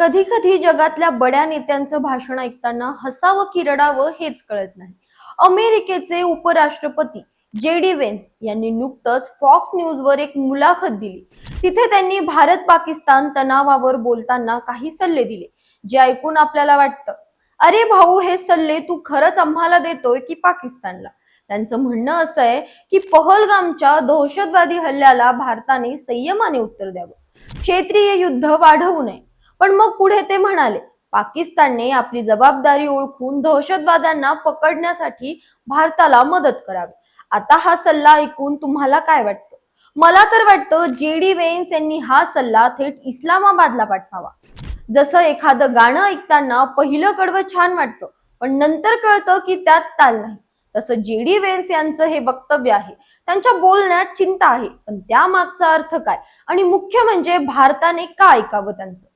कधी कधी जगातल्या बड्या नेत्यांचं भाषण ऐकताना हसावं की रडावं हेच कळत नाही. अमेरिकेचे उपराष्ट्रपती जे डी वेन्स यांनी नुकतंच फॉक्स न्यूजवर एक मुलाखत दिली. तिथे त्यांनी भारत पाकिस्तान तणावावर बोलताना काही सल्ले दिले जे ऐकून आपल्याला वाटतं अरे भाऊ हे सल्ले तू खरंच आम्हाला देतोय की पाकिस्तानला? त्यांचं म्हणणं असं आहे की पहलगामच्या दहशतवादी हल्ल्याला भारताने संयमाने उत्तर द्यावं. क्षेत्रीय युद्ध वाढवू नये. पण मग पुढे ते म्हणाले पाकिस्तानने आपली जबाबदारी ओळखून दहशतवाद्यांना पकडण्यासाठी भारताला मदत करावी. आता हा सल्ला ऐकून तुम्हाला काय वाटतं? मला तर वाटतं जे डी वेन्स यांनी हा सल्ला थेट इस्लामाबादला पाठवावा. जसं एखादं गाणं ऐकताना पहिलं कडवं छान वाटतं पण नंतर कळतं की त्यात ताल नाही. तसं जे डी वेन्स यांचं हे वक्तव्य आहे. त्यांच्या बोलण्यात चिंता आहे. पण त्यामागचा अर्थ काय? आणि मुख्य म्हणजे भारताने का ऐकावं त्यांचं?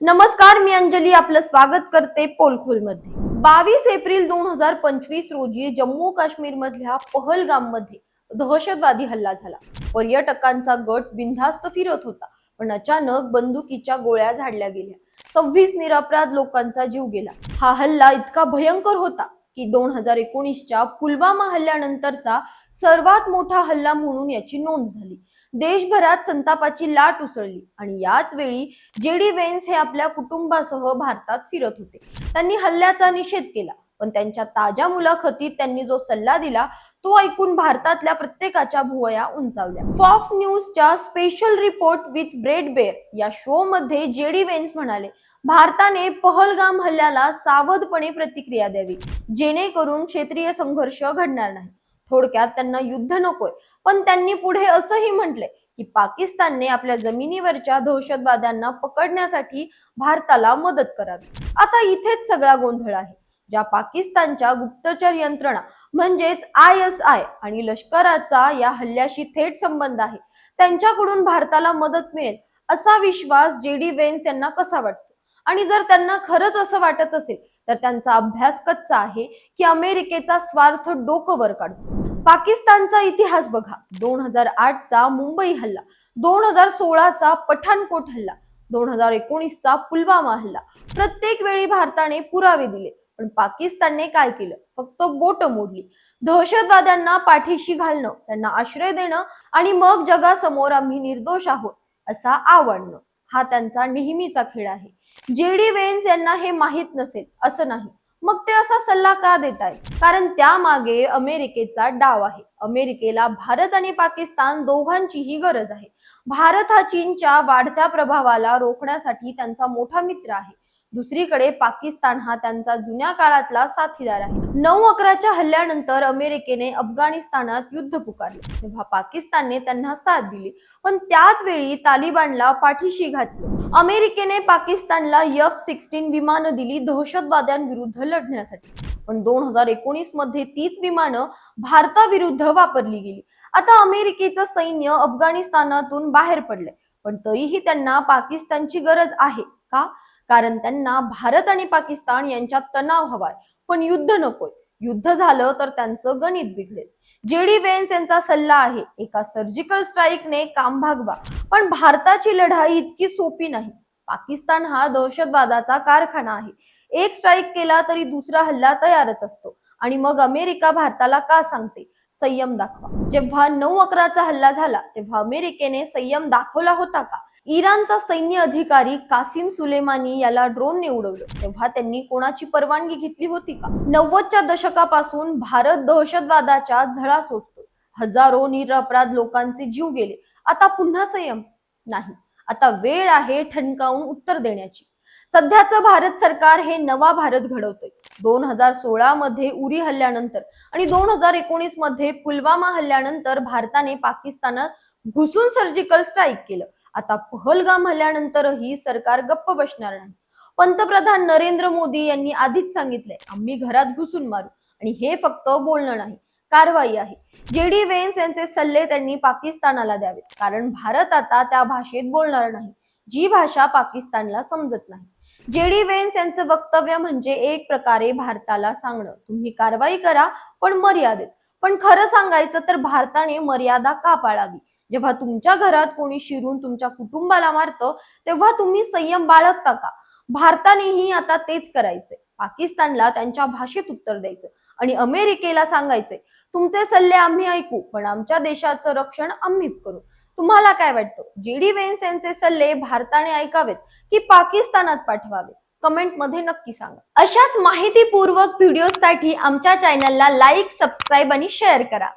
नमस्कार मी अंजली. आपलं स्वागत करते पोलखोलमध्ये बावीस एप्रिल दोन हजार पंचवीस रोजी जम्मू काश्मीर मधल्या पहलगाममध्ये दहशतवादी हल्ला झाला. पर्यटकांचा गट बिनधास्त फिरत होता पण अचानक बंदुकीच्या गोळ्या झाडल्या गेल्या. सव्वीस निरपराध लोकांचा जीव गेला. हा हल्ला इतका भयंकर होता की दोन हजार एकोणीसच्या पुलवामा हल्ल्यानंतरचा सर्वात मोठा हल्ला म्हणून याची नोंद झाली. देशभरात संतापाची लाट उसळली आणि याच वेळी जे डी वेन्स हे आपल्या कुटुंबासह भारतात फिरत होते. त्यांनी हल्ल्याचा निषेध केला पण त्यांच्या ताज्या मुलाखतीत त्यांनी जो सल्ला दिला तो ऐकून भारतातल्या प्रत्येकाच्या भुवया उंचावल्या. फॉक्स न्यूजच्या special report with Bret Baier या शो मध्ये जे डी वेन्स म्हणाले भारताने पहलगाम हल्ल्याला सावधपणे प्रतिक्रिया द्यावी जेणेकरून क्षेत्रीय संघर्ष घडणार नाही. थोडक्यात त्यांना युद्ध नकोय. पण त्यांनी पुढे असंही म्हटलंय की पाकिस्तानने आपल्या जमिनीवरच्या दहशतवाद्यांना पकडण्यासाठी भारताला मदत करावी. आता इथेच सगळा गोंधळ आहे. ज्या पाकिस्तानच्या गुप्तचर यंत्रणा म्हणजेच आय एस आय आणि लष्कराचा या हल्ल्याशी थेट संबंध आहे त्यांच्याकडून भारताला मदत मिळेल असा विश्वास जे डी वेन्स यांना कसा वाटतो? आणि जर त्यांना खरंच असं वाटत असेल तर त्यांचा अभ्यास कच्चा आहे की अमेरिकेचा स्वार्थ डोकं वर काढतो पाकिस्तानचा इतिहास बघा. दोन हजार आठचा मुंबई हल्ला दोन हजार सोळाचा पठाणकोट हल्ला दोन हजार एकोणीसचा पुलवामा हल्ला. प्रत्येक वेळी भारताने पुरावे दिले पण पाकिस्तानने काय केलं? फक्त बोट मोडली. दहशतवाद्यांना पाठीशी घालणं त्यांना आश्रय देणं आणि मग जगासमोर आम्ही निर्दोष आहोत असा आवडणं हा त्यांचा नेहमीचा खेळ आहे. जे डी वेन्स यांना हे माहीत नसेल असं नाही. मग ते असा सल्ला का देत आहेत कारण त्यामागे अमेरिकेचा डाव आहे. अमेरिकेला भारत आणि पाकिस्तान दोघांचीही गरज आहे. भारत हा चीनच्या वाढत्या प्रभावाला रोखण्यासाठी त्यांचा मोठा मित्र आहे. दुसरीकडे पाकिस्तान हा त्यांचा जुन्या काळातला साथीदार आहे. नऊ अकराच्या हल्ल्यानंतर अमेरिकेने अफगाणिस्तानात युद्ध पुकारले. तेव्हा पाकिस्तानने त्यांना साथ दिली. पण त्याच वेळी तालिबानला पाठीशी घातली. अमेरिकेने पाकिस्तानला यफ सिक्स्टीन विमानं दिली दहशतवाद्यांविरुद्ध लढण्यासाठी. पण दोन हजार एकोणीसमध्ये तीच विमानं भारताविरुद्ध वापरली गेली. आता अमेरिकेचं सैन्य अफगाणिस्तानातून बाहेर पडलंय. पण तरीही त्यांना पाकिस्तानची गरज आहे का? कारण त्यांना भारत आणि पाकिस्तान यांच्यात तणाव हवाय. पण युद्ध नकोय. युद्ध झालं तर त्यांचं गणित बिघडेल. जेडी वेन्स यांचा सल्ला आहे एका सर्जिकल स्ट्राईकने काम भागवा. पण भारताची लढाई इतकी सोपी नाही. पाकिस्तान हा दहशतवादाचा कारखाना आहे. एक स्ट्राईक केला तरी दुसरा हल्ला तयारच असतो. आणि मग अमेरिका भारताला का सांगते? संयम दाखवा. जेव्हा नऊ अकराचा हल्ला झाला तेव्हा अमेरिकेने संयम दाखवला होता का? इराणचा सैन्य अधिकारी कासिम सुलेमानी याला ड्रोनने उडवलं. तेव्हा त्यांनी कोणाची परवानगी घेतली होती का? नव्वदच्या दशकापासून भारत दहशतवादाच्या झळा सोडतो हजारो निरपराध लोकांचे जीव गेले. आता पुन्हा संयम? नाही. आता वेळ आहे ठणकावून उत्तर देण्याची. सध्याचं भारत सरकार हे नवा भारत घडवतोय. दोन हजार सोळा मध्ये उरी हल्ल्यानंतर आणि दोन हजार एकोणीसमध्ये पुलवामा हल्ल्यानंतर भारताने पाकिस्तानात घुसून सर्जिकल स्ट्राईक केलं. आता पहलगाम हल्ल्यानंतरही सरकार गप्प बसणार नाही. पंतप्रधान नरेंद्र मोदी यांनी आधीच सांगितलंय आम्ही घरात घुसून मारू आणि हे फक्त बोलणं नाही कारवाई आहे. जे डी वेन्स यांचे सल्ले त्यांनी पाकिस्तानाला द्यावे कारण भारत आता त्या भाषेत बोलणार नाही जी भाषा पाकिस्तानला समजत नाही. जे डी वेन्स यांचं वक्तव्य म्हणजे एक प्रकारे भारताला सांगणं तुम्ही कारवाई करा पण मर्यादेत. पण खरं सांगायचं तर भारताने मर्यादा का पाळावी? जेव्हा तुमच्या घरात कोणी शिरून तुमच्या कुटुंबाला मारतं तेव्हा तुम्ही संयम बाळगता का? भारतानेही आता तेच करायचे. पाकिस्तानला त्यांच्या भाषेत उत्तर द्यायचं आणि अमेरिकेला सांगायचे तुमचे सल्ले आम्ही ऐकू पण आमच्या देशाचं रक्षण आम्हीच करू. तुम्हाला काय वाटतं? जेडी वेन्स यांचे सल्ले भारताने ऐकावेत की पाकिस्तानात पाठवावे? कमेंटमध्ये नक्की सांगा. अशाच माहितीपूर्वक व्हिडिओसाठी आमच्या चॅनलला लाईक सबस्क्राईब आणि शेअर करा.